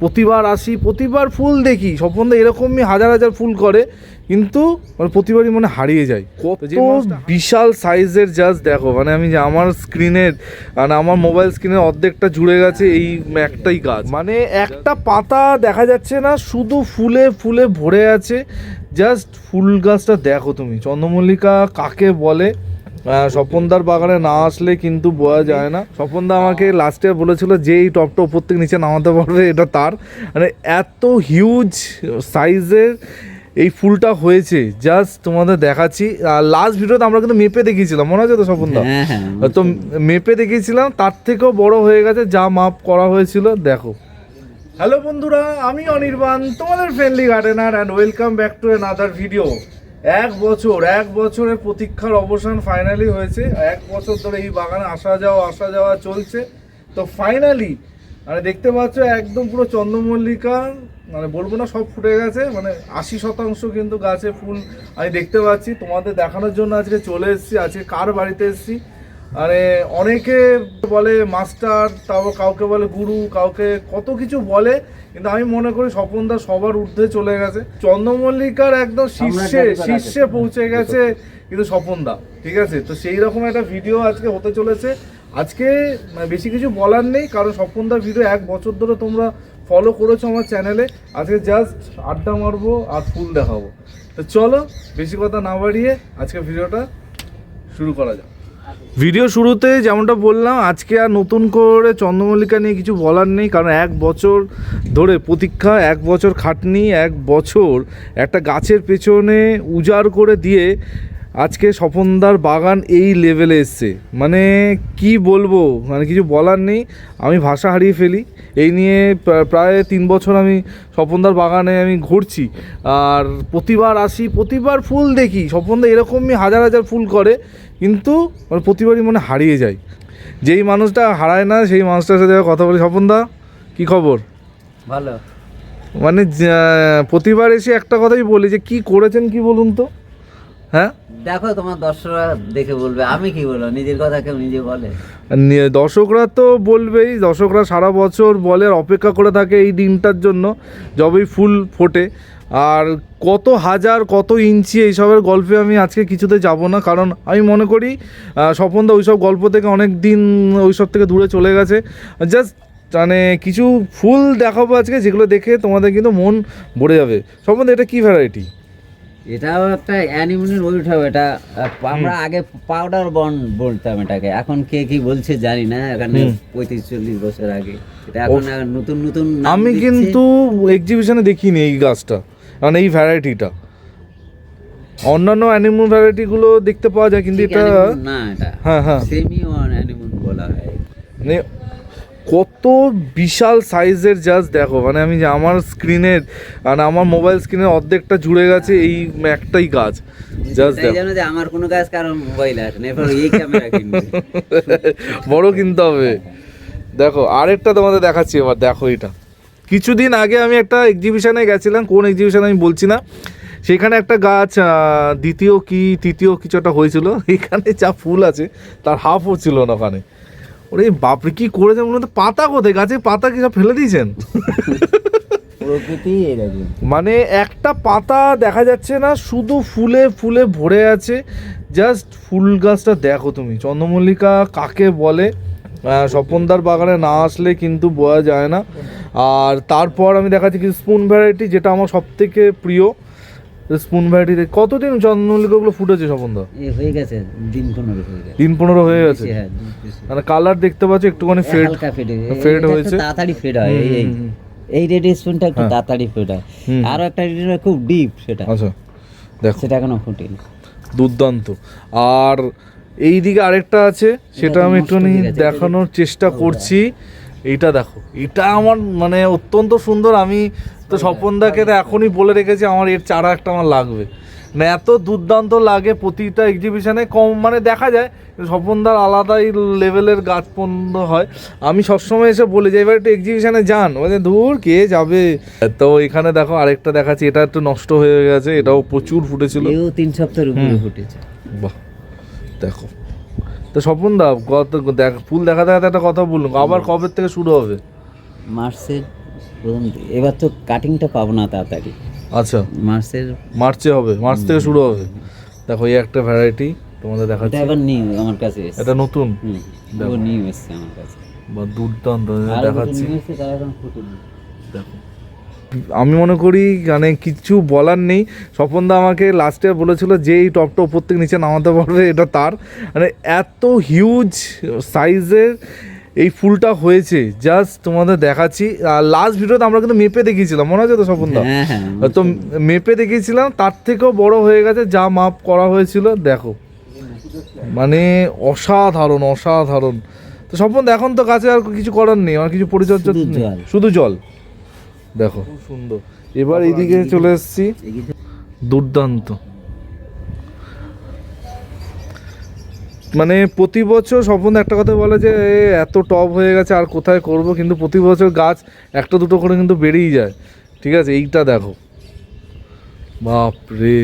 প্রতিবার আসি প্রতিবার ফুল দেখি। স্বপন এরকমই হাজার হাজার ফুল করে কিন্তু মানে প্রতিবারই মানে হারিয়ে যায়। কত বিশাল সাইজের জাস্ট দেখো মানে আমি যে আমার স্ক্রিনের মানে আমার মোবাইল স্ক্রিনের অর্ধেকটা জুড়ে গেছে এই একটাই গাছ। মানে একটা পাতা দেখা যাচ্ছে না শুধু ফুলে ফুলে ভরে আছে। জাস্ট ফুল গাছটা দেখো তুমি। চন্দ্রমল্লিকা কাকে বলে? স্বপনদার বাগানে না আসলে কিন্তু বোঝা যায় না। স্বপনদা আমাকে লাস্টে বলেছিল যে এই টপটা উপর থেকে নিচে নামাতে পারবে এটা তার। মানে এত হিউজ সাইজের এই ফুলটা হয়েছে। জাস্ট তোমাদের দেখাচ্ছি। আর লাস্ট ভিডিওতে আমরা কিন্তু মেপে দেখিয়েছিলাম মনে আছে তো স্বপনদা? হ্যাঁ হ্যাঁ তো মেপে দেখিয়েছিলাম তার থেকেও বড় হয়ে গেছে যা মাপ করা হয়েছিল দেখো। হ্যালো বন্ধুরা আমি অনির্বাণ তোমাদের friendly gardener and welcome back to another video এক বছর, এক বছরের প্রতীক্ষার অবসান ফাইনালি হয়েছে। এক বছর ধরে এই বাগানে আসা যাওয়া আসা যাওয়া চলছে। তো ফাইনালি মানে দেখতে পাচ্ছ একদম পুরো চন্দ্রমল্লিকা মানে বলব না সব ফুটে গেছে মানে আশি শতাংশ কিন্তু গাছে ফুল আমি দেখতে পাচ্ছি। তোমাদের দেখানোর জন্য আজকে চলে এসেছি, আজকে কার বাড়িতে এসেছি? মানে অনেকে বলে মাস্টার তারপর কাউকে বলে গুরু কাউকে কত কিছু বলে কিন্তু আমি মনে করি স্বপনদা সবার ঊর্ধ্বে চলে গেছে। চন্দ্রমল্লিকার একদম শীর্ষে শীর্ষে পৌঁছে গেছে কিন্তু স্বপনদা ঠিক আছে? তো সেই রকম একটা ভিডিও আজকে হতে চলেছে। আজকে মানে বেশি কিছু বলার নেই কারণ স্বপনদার ভিডিও এক বছর ধরে তোমরা ফলো করেছ আমার চ্যানেলে আজকে জাস্ট আড্ডা মারবো আর ফুল দেখাবো। তো চলো বেশি কথা না বাড়িয়ে আজকে ভিডিওটা শুরু করা যাক। ভিডিও শুরুতে যেমনটা বললাম, আজকে আর নতুন করে চন্দ্রমল্লিকা নিয়ে কিছু বলার নেই, কারণ এক বছর ধরে প্রতীক্ষা, এক বছর খাটনি, এক বছর একটা গাছের পেছনে উজাড় করে দিয়ে আজকে স্বপনদার বাগান এই লেভেলে এসছে। মানে কি বলব মানে কিছু বলার নেই, আমি ভাষা হারিয়ে ফেলি। এই নিয়ে প্রায় তিন বছর আমি স্বপনদার বাগানে আমি ঘুরছি। আর প্রতিবার আসি, প্রতিবার ফুল দেখি, স্বপনদা এরকমই হাজার হাজার ফুল করে। কিন্তু মানে প্রতিবারই মনে হারিয়ে যায়। যেই মানুষটা হারায় না সেই মানুষটার সাথে কথা বলি স্বপনদা কি খবর? ভালো। মানে প্রতিবার এসে একটা কথাই বলি যে কি করেছেন কি বলুন তো? হ্যাঁ? দেখো তোমার দর্শকরা দেখে বলবে আমি কি বলব নিজের কথা কেউ নিজে বলে? দর্শকরা তো বলবেই দর্শকরা সারা বছর বলে অপেক্ষা করে থাকে এই দিনটার জন্য যবেই ফুল ফোটে। আর কত হাজার কত ইঞ্চি এইসবের গল্পে আমি আজকে কিছুতে যাব না। কারণ আমি মনে করি স্বপনদা ওইসব গল্প থেকে অনেক দিন ওইসব থেকে দূরে চলে গেছে। জাস্ট মানে কিছু ফুল দেখাবো আজকে যেগুলো দেখে তোমাদের কিন্তু মন ভরে যাবে। স্বপনদা এটা কী ভ্যারাইটি এটাও একটা অ্যানিমনের উল্টাও এটা আমরা আগে পাউডার বন বলতাম এটাকে। এখন কে কি বলছে জানি না এখানে পঁয়ত্রিশ চল্লিশ বছর আগে। এটা এখন নতুন নতুন আমি কিন্তু এক্সিবিশনে দেখিনি এই গাছটা। মানে এই ভ্যারাইটিটা অন্যান্য অ্যানিমল ভ্যারাইটিগুলো দেখতে পাওয়া যায় কিন্তু এটা anemone না এটা। হ্যাঁ হ্যাঁ। সেমি ওয়ান অ্যানিমন বলা হয়। মানে কত বিশাল সাইজের জাস্ট দেখো মানে আমি যে আমার স্ক্রিনের মানে আমার মোবাইল স্ক্রিনের অর্ধেকটা জুড়ে গেছে এই একটাই গাছ। জাস্ট দেখো। যে আমার কোনো কাজ কারণ মোবাইল আছে না এবার এই ক্যামেরা কিনবে। বড় কিনতে হবে। দেখো আরেকটা তোমাদের দেখাচ্ছি এবার দেখো এটা। কিছুদিন আগে আমি একটা এক্সিবিশনে গেছিলাম কোন এক্সিবিশন আমি বলছি না। সেখানে একটা গাছ দ্বিতীয় কি তৃতীয় কিছু একটা হয়েছিল এখানে যা ফুল আছে তার হাফও ছিল না ওখানে। ওরে বাপরে কি করেছে বলুন তো পাতা কোথায়? গাছে পাতা কি সব ফেলে দিয়েছেন? মানে একটা পাতা দেখা যাচ্ছে না শুধু ফুলে ফুলে ভরে আছে। জাস্ট ফুল গাছটা দেখো তুমি। চন্দ্রমল্লিকা কাকে বলে? স্বপনদার বাগানে না আসলে কিন্তু বোঝা যায় না। আর তারপর আমি দেখাচ্ছি কিছু স্পুন ভ্যারাইটি যেটা আমার সব থেকে প্রিয় স্পুন ভ্যারাইটি কতদিন চন্দ্রমল্লিকাগুলো ফুটেছে স্বপনদা? হয়ে গেছে দিন পনেরো দিন পনেরো হয়ে গেছে? হ্যাঁ মানে কালার দেখতে পাচ্ছি একটুখানি ফেড হালকা ফেড হয়েছে। তাড়াতাড়ি ফেড হয় এই এই। রেড স্পুনটা একটু হ্যাঁ। তাড়াতাড়ি ফেড হয়। আরও একটা রেড খুব ডিপ সেটা। আচ্ছা দেখো। সেটা এখনও ফুটেনি। দুর্দান্ত। আর এই দিকে আরেকটা আছে সেটা আমি একটুখানি দেখানোর চেষ্টা করছি। এইটা দেখো। এটা আমার মানে অত্যন্ত সুন্দর। আমি তো স্বপনদাকে তো এখনই বলে রেখেছি আমার এর চারা একটা আমার লাগবে। মানে এত দুর্দান্ত লাগে প্রতিটা এক্সিবিশনে কম মানে দেখা যায় স্বপনদার আলাদাই লেভেলের গাছ পণ্য হয়। আমি সবসময় এসে বলে যে এবার একটু এক্সিবিশনে যান। মানে দূর কে যাবে? তো এখানে দেখো আরেকটা দেখাচ্ছি এটা একটু নষ্ট হয়ে গেছে এটাও প্রচুর ফুটেছিল। তিন সপ্তাহের উপরে ফুটেছে। বাহ। দেখো। তো স্বপন দা কত দেখ ফুল দেখা দেখাতে একটা কথা বলুন আবার কবে থেকে শুরু হবে? মার্চের প্রথম এবার তো কাটিংটা পাবো না তাড়াতাড়ি। আচ্ছা। মার্চের মার্চে হবে মার্চ থেকে শুরু হবে। দেখো এই একটা ভ্যারাইটি তোমাদের এটা দেখাচ্ছি এবার নিউ আমার কাছে এটা নতুন? হুম নিউ এসছে আমার কাছে। বা দুর্দান্ত দেখাচ্ছি। দেখো। আমি মনে করি মানে কিছু বলার নেই। স্বপনদা আমাকে লাস্টে বলেছিল যে এই টপটা উপর থেকে নিচে নামাতে পারবে এটা তার। মানে এত হিউজ সাইজের এই ফুলটা হয়েছে। জাস্ট তোমাদের দেখাচ্ছি। আর লাস্ট ভিডিওতে আমরা কিন্তু মেপে দেখিয়েছিলাম মনে আছে তো স্বপনদা? হ্যাঁ হ্যাঁ তো মেপে দেখিয়েছিলাম তার থেকেও বড় হয়ে গেছে যা মাপ করা হয়েছিল দেখো। মানে অসাধারণ অসাধারণ। তো স্বপন এখন তো গাছে আর কিছু করার নেই আর কিছু পরিচর্যা শুধু। জল। দেখো। খুব সুন্দর। এবার এইদিকে চলে এসেছি। দুর্দান্ত। মানে প্রতি বছর স্বপন একটা কথা বলে যে এ, এত টপ হয়ে গেছে আর কোথায় করব? কিন্তু প্রতি বছর গাছ একটা দুটো করে কিন্তু বেড়েই যায়। ঠিক আছে এইটা দেখো। বাপ রে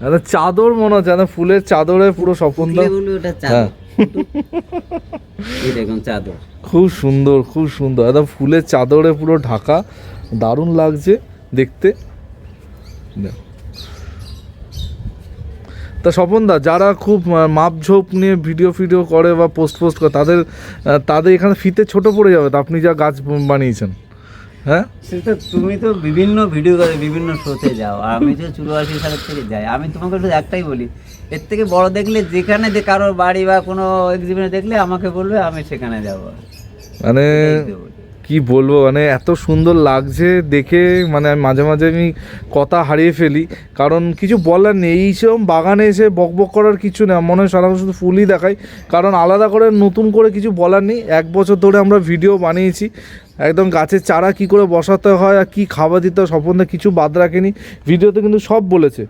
একটা চাদর মনে হচ্ছে ফুলের চাদরে পুরো স্বপন হ্যাঁ। চাদর চাদর। খুব সুন্দর খুব সুন্দর। একদম ফুলের চাদরে পুরো ঢাকা। দারুণ লাগছে দেখতে। দেখ। তা স্বপনদা, যারা খুব মাপঝোপ নিয়ে ভিডিও ফিডিও করে বা পোস্ট পোস্ট করে, তাদের তাদের এখানে ফিতে ছোট পড়ে যাবে। তো আপনি যা গাছ বানিয়েছেন। হ্যাঁ? সেটা তুমি তো বিভিন্ন ভিডিও করে বিভিন্ন শোতে যাও। আর আমি তো চুরাশি সালের থেকে যাই আমি তোমাকে শুধু একটাই বলি এর থেকে বড় দেখলে যেখানে যে কারোর বাড়ি বা কোনো এক্সিবিশনে দেখলে আমাকে বলবে আমি সেখানে যাব। মানে। কি বলব মানে এত সুন্দর লাগছে দেখে মানে আমি মাঝে মাঝে আমি কথা হারিয়ে ফেলি। কারণ কিছু বলার নেই, এই এইসব বাগানে এসে বক বক করার কিছু না, মনে হয় সারা শুধু ফুলই দেখাই কারণ আলাদা করে নতুন করে কিছু বলার নেই, এক বছর ধরে আমরা ভিডিও বানিয়েছি। একদম গাছের চারা কি করে বসাতে হয় আর কী খাবার দিতে হয়, সম্বন্ধে কিছু বাদ রাখেনি। ভিডিওতে কিন্তু সব বলেছে।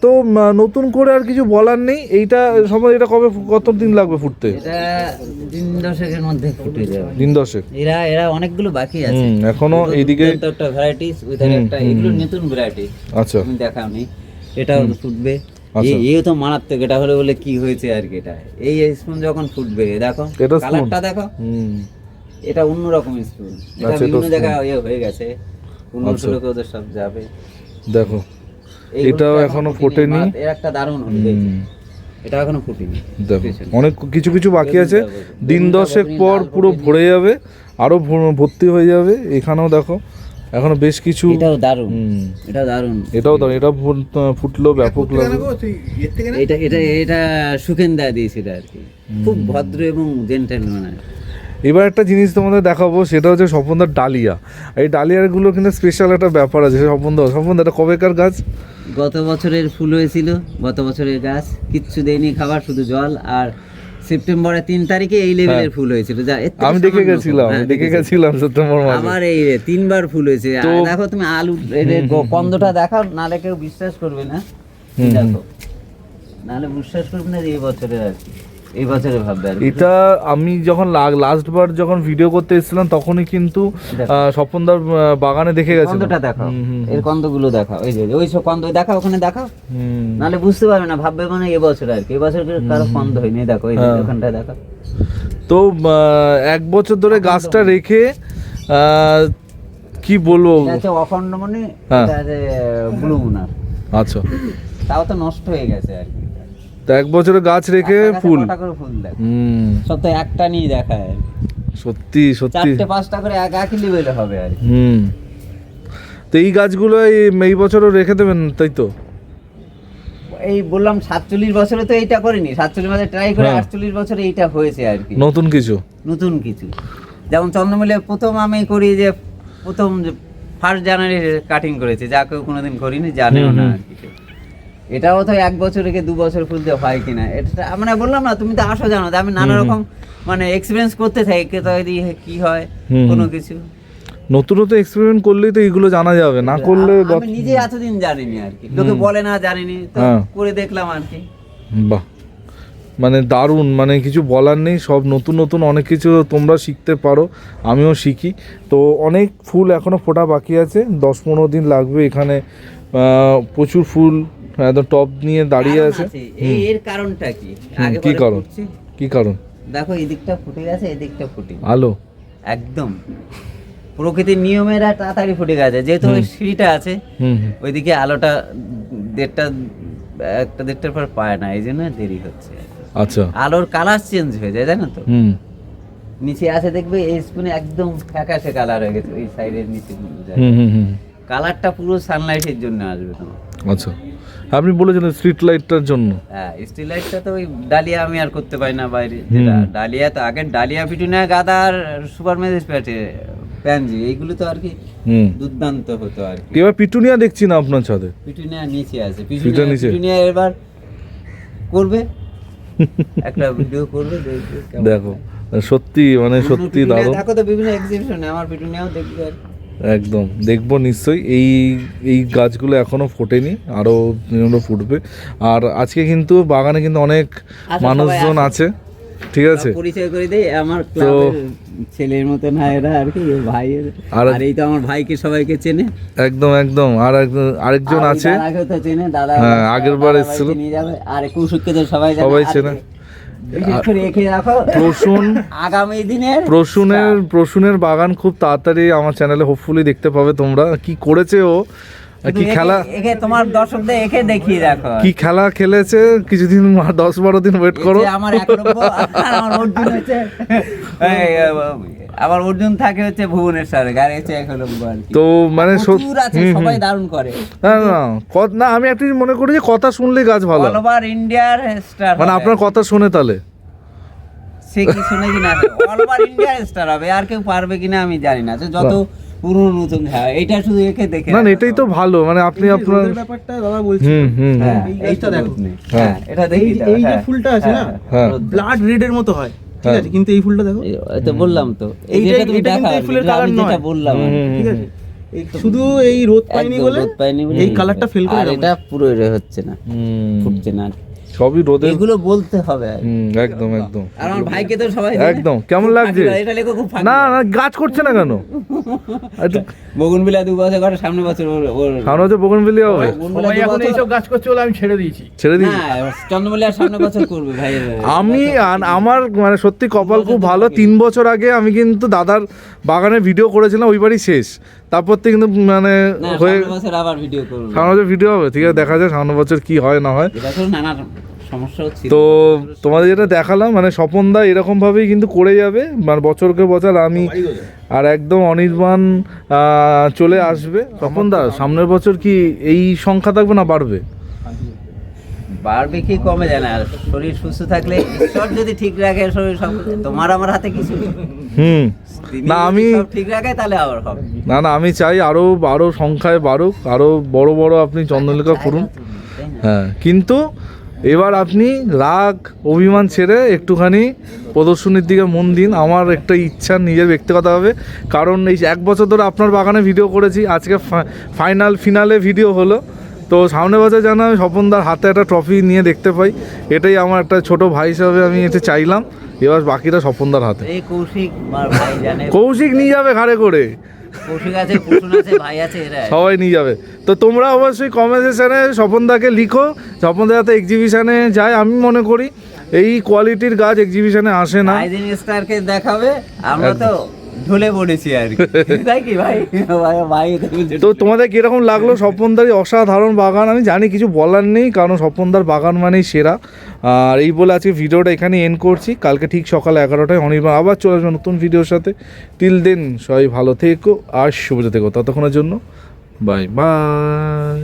তো নতুন করে আর কিছু বলার নেই। এইটা সময় এটা কবে কত দিন লাগবে ফুটতে? এটা দিন দশেকের মধ্যে ফুটে যাবে। দিন দশেক। এরা এরা অনেকগুলো বাকি আছে। এখনও এইদিকে একটা ভ্যারাইটিস উইথ একটা এগুলো নতুন ভ্যারাইটি আচ্ছা। দেখাওনি এটাও ফুটবে। আচ্ছা। এ- এও তো মারাত্মক এটা হলে বলে কি হয়েছে আর কি এটা। এই স্পুন যখন ফুটবে দেখো কালারটা দেখো। হুম। এটা অন্যরকম স্পুন এটা আচ্ছা, বিভিন্ন জায়গায় ইয়ে হয়ে গেছে। পনেরো আচ্ছা। ষোলো ওদের সব যাবে। দেখো। এই এটাও এখনও ফোটেনি। এর একটা দারুণ এটা এখনও ফুটেনি। দেখো অনেক কিছু কিছু বাকি আছে। দিন দশেক পর পুরো ভরে যাবে আরও ভর্তি হয়ে যাবে। এখানেও দেখো এখনও বেশ কিছু এটাও দারুণ। এটা দারুণ। এটাও দাও এটা ফুট- ফুটলো ব্যাপক লাগবে এটা এটা এটা সুখেন দা দিয়েছিল আর কি। খুব ভদ্র এবং জেন্টেল মানে এবার একটা জিনিস তোমাদের দেখাবো সেটা হচ্ছে স্বপনদার ডালিয়া। এই ডালিয়াগুলো কিন্তু স্পেশাল একটা ব্যাপার আছে স্বপনদা স্বপনদা এটা কবেকার গাছ? গত বছরের ফুল হয়েছিল গত বছরের গাছ কিচ্ছু দেয়নি খাবার শুধু জল আর সেপ্টেম্বরের তিন তারিখে এই লেভেলের ফুল হয়েছিল। যা আমি দেখে গেছিলাম হ্যাঁ, দেখে গেছিলাম সেপ্টেম্বর মাসে। আমার এই তিনবার ফুল হয়েছে। আর দেখো তুমি আলু কন্দটা দেখাও নালে কেউ বিশ্বাস করবে না। দেখো। নাহলে বিশ্বাস করবে না এই বছরের আর কি। এই বছরে ভাববে আর এটা আমি যখন লাস্ট বার যখন ভিডিও করতে এসেছিলাম তখনই কিন্তু স্বপনদার বাগানে দেখে গেছিলাম কন্দটা দেখাও। হুম, এর কন্দগুলো দেখাও। ওই যে ওই সব কন্দ দেখাও ওখানে দেখাও। নাহলে বুঝতে পারবে না ভাববে মানে এবছর আর কি। এবছর কারও কন্দ হয়নি। দেখো এই হ্যাঁ। ওখানটা দেখো। তো এক বছর ধরে গাছটা রেখে কি বলব? হচ্ছে অখণ্ড মানে হ্যাঁ। ব্লু মুনার আচ্ছা। তাও তো নষ্ট হয়ে গেছে আর কি। তো এক বছরে গাছ রেখে ফুল। হুম। তো একটা নিয়ে দেখায়। সত্যি সত্যি। চারটে পাঁচটা করে এক একই লেভেলে হবে আর হুম। তো এই গাছগুলো এই এই বছরও রেখে দেবেন তাই তো? এই বললাম সাতচল্লিশ বছরে তো এইটা করিনি সাতচল্লিশ বছরে ট্রাই করে হ্যাঁ। আটচল্লিশ বছরে এইটা হয়েছে আর কি। নতুন কিছু? নতুন কিছু। যেমন চন্দ্রমিলে প্রথম আমি করি যে প্রথম ফার্স্ট জানুয়ারি কাটিং করেছে যা কেউ কোনোদিন করিনি জানেও না আর কিছু এটাও তো এক বছর রেখে দু বছর ফুলতে হয় কিনা? এটা মানে বললাম না তুমি তো আসো জানো আমি নানা। রকম মানে এক্সপিরিয়েন্স করতে থাকি কে তো এই কি হয় কোনো। কিছু। নতুনত্ব এক্সপেরিমেন্ট করলেই তো এগুলো জানা যাবে না করলে আমি নিজে এতদিন জানিনি আর কি। লোকে বলে না জানিনি তো হ্যাঁ। করে দেখলাম আর কি। বাহ। মানে দারুণ মানে কিছু বলার নেই সব নতুন নতুন অনেক কিছু তোমরা শিখতে পারো আমিও শিখি। তো অনেক ফুল এখনও ফোটা বাকি আছে দশ পনেরো দিন লাগবে এখানে প্রচুর ফুল একদম টপ নিয়ে দাঁড়িয়ে আছে। এর কারণটা কি? আগে কি কারণ? কি কারণ? দেখো এই দিকটা ফুটে গেছে এই দিকটা ফুটে আলো একদম। প্রকৃতির নিয়মেরা তাড়াতাড়ি ফুটে গেছে। যেহেতু ওই সিঁড়িটা আছে। ওইদিকে আলোটা দেড়টা একটা দেড়টার পর পায় না এই জন্য দেরি হচ্ছে। আচ্ছা। আলোর কালার চেঞ্জ হয়ে যায় জানো তো? নিচে আছে দেখবে এই স্পুনে একদম ফ্যাকাশে কালার হয়ে গেছে ওই সাইডের নিচে। হুম হুম হুম। কালারটা পুরো সানলাইটের জন্য আসবে তোমার। আচ্ছা। আপনি বলেছিলেন স্ট্রিট লাইটটার জন্য। হ্যাঁ স্টিল লাইটটা তো ওই ডালিয়া আমি আর করতে পারি না বাইরে। যেটা ডালিয়া তো আগে ডালিয়া পিটুনিয়া গাদা আর সুপার ম্যাজিস প্যাটে প্যানজি এইগুলো তো আর কি হুম। দুর্দান্ত হতো আর কি। এবার পিটুনিয়া দেখছি না আপনার ছাদে। পিটুনিয়া নিচে আছে। পিটুনিয়া পিটুনিয়া নিচে? পিটুনিয়া এবার করবে? একটা ভিডিও করবে দেখো সত্যি মানে সত্যি দারুণ। দেখো তো বিভিন্ন এক্সিবিশনে আমার পিটুনিয়াও দেখবে আর কি। একদম। দেখব নিশ্চয়ই। এই এই গাছগুলো এখনও ফোটেনি আরও দিনগুলো ফুটবে। আর আজকে কিন্তু বাগানে কিন্তু অনেক মানুষজন আছে। ঠিক আছে? পরিচয় করে দেই আমার ছেলের মতো না এরা আর কি ভাইয়ের। আর- এই তো আমার ভাইকে সবাইকে চেনে। একদম একদম। আর আরেকজন আছে। দাদাকেও তো চেনে দাদা হ্যাঁ, আগের বার এসেছিল। আর কৌশিককে তো সবাই জানে সবাই চেনে। প্রসূন আগামী দিনের প্রসূনের প্রসূনের বাগান খুব তাড়াতাড়ি আমার চ্যানেলে হোপফুলি দেখতে পাবে তোমরা। কি করেছে ও? কি খেলা? একে তোমার দর্শকদের একে দেখিয়ে দেখো কি খেলা খেলেছে? কিছুদিন দশ বারো দিন ওয়েট করো। আমার হচ্ছে অর্জুন থাকে হচ্ছে ভুবনেশ্বরে গাড়ি হচ্ছে একরব্য তো মানে। সবাই দারুণ করে না না না আমি একটা জিনিস মনে করি যে কথা শুনলেই গাছ ভালো অল ওভার ইন্ডিয়ার স্টার মানে আপনার কথা শুনে তাহলে সে কি শুনে কিনা অল ওভার ইন্ডিয়ার স্টার হবে আর কেউ পারবে কিনা আমি জানি না যত পুরনো নতুন হ্যাঁ এটা শুধু একে দেখে না এটাই তো ভালো মানে আপনি আপনার ব্যাপারটা দাদা বলছি হুম হুম হুম। হ্যাঁ, এইটা গাছটা দেখো। দেখো হ্যাঁ। হ্যাঁ এটা দেখি এই- এই যে ফুলটা আছে না? হ্যাঁ। ব্লাড রেডের মতো হয় ঠিক হ্যাঁ। আছে কিন্তু এই ফুলটা দেখো। তো বললাম তো। এই যেটা তুমি দেখা এই ফুলের নয়। বললাম আর কি। ঠিক আছে? শুধু এই রোদ পাইনি বলে এই কালারটা ফেল করে আর এটা পুরো হচ্ছে না ফুটছে না সবই রোদে এগুলো বলতে হবে হুম, একদম একদম। আর আমার ভাইকে তো সবাই একদম কেমন লাগছে? এটা লেখো খুব না না গাছ করছে না কেন? দু বছর করে সামনে বছর ওর সামনে বগনবিলি হবে। সবাই এখন বছর- এইসব গাছ করছে বলে আমি ছেড়ে দিয়েছি। ছেড়ে দিই না চন্দ্রমল্লিয়ার সামনে বছর করবে ভাই আমি আমার মানে সত্যি কপাল খুব ভালো তিন বছর আগে আমি কিন্তু দাদার বাগানে ভিডিও করেছিলাম ওই বাড়ি শেষ। তারপর থেকে কিন্তু মানে হয়ে সামনে বছর আবার ভিডিও করবে। সামনে বছর ভিডিও হবে ঠিক আছে দেখা যায় সামনে বছর কি হয় না হয়। এবছর নানা সমস্যা হচ্ছে। তো তোমাদের যেটা দেখালাম মানে স্বপনদা এরকম ভাবেই কিন্তু করে যাবে মানে বছরকে বছর আমি আর একদম অনির্বাণ চলে আসবে। স্বপনদা সামনের বছর কি এই সংখ্যা থাকবে না বাড়বে? বাড়বে কি কমে যায় না আর শরীর সুস্থ থাকলে ঈশ্বর যদি ঠিক রাখে শরীর সব তোমার আমার হাতে কিছু হুম। না আমি ঠিক রাখে তাহলে আবার হবে। না না আমি চাই আরও আরও সংখ্যায় বাড়ুক আরও বড় বড় আপনি চন্দ্রলেখা করুন হ্যাঁ কিন্তু এবার আপনি রাগ অভিমান ছেড়ে একটুখানি প্রদর্শনীর দিকে মন দিন। আমার একটা ইচ্ছা নিজের ব্যক্তিগতভাবে কারণ এই এক বছর ধরে আপনার বাগানে ভিডিও করেছি আজকে ফাইনাল ফিনালে ভিডিও হলো। তো সামনে বছর যেন আমি স্বপনদার হাতে একটা ট্রফি নিয়ে দেখতে পাই। এটাই আমার একটা ছোট ভাই হিসাবে আমি এটা চাইলাম। এবার বাকিটা স্বপনদার হাতে। এই কৌশিক ভাই জানে। কৌশিক নিয়ে যাবে ঘাড়ে করে। কৌশিক আছে কুসুন আছে ভাই আছে এরা সবাই নিয়ে যাবে। তো তোমরা অবশ্যই কমেন্ট সেকশনে স্বপনদাকে লিখো। স্বপনদা হাতে এক্সিবিশনে যায় আমি মনে করি এই কোয়ালিটির গাছ এক্সিবিশনে আসে না। স্টারকে দেখাবে আমরা তো ঢলে পড়েছি আর কি। তাই কি ভাই? ভাই ভাই তো তোমাদের কীরকম লাগল স্বপনদার এই অসাধারণ বাগান? আমি জানি কিছু বলার নেই কারণ স্বপনদার বাগান মানেই সেরা। আর এই বলে আজকে ভিডিওটা এখানে এন্ড করছি। কালকে ঠিক সকাল এগারোটায় অনির্বাণ আবার চলে আসবে নতুন ভিডিওর সাথে। টিল দেন সবাই ভালো থেকো আর শুভ থেকো। ততক্ষণের জন্য বাই বাই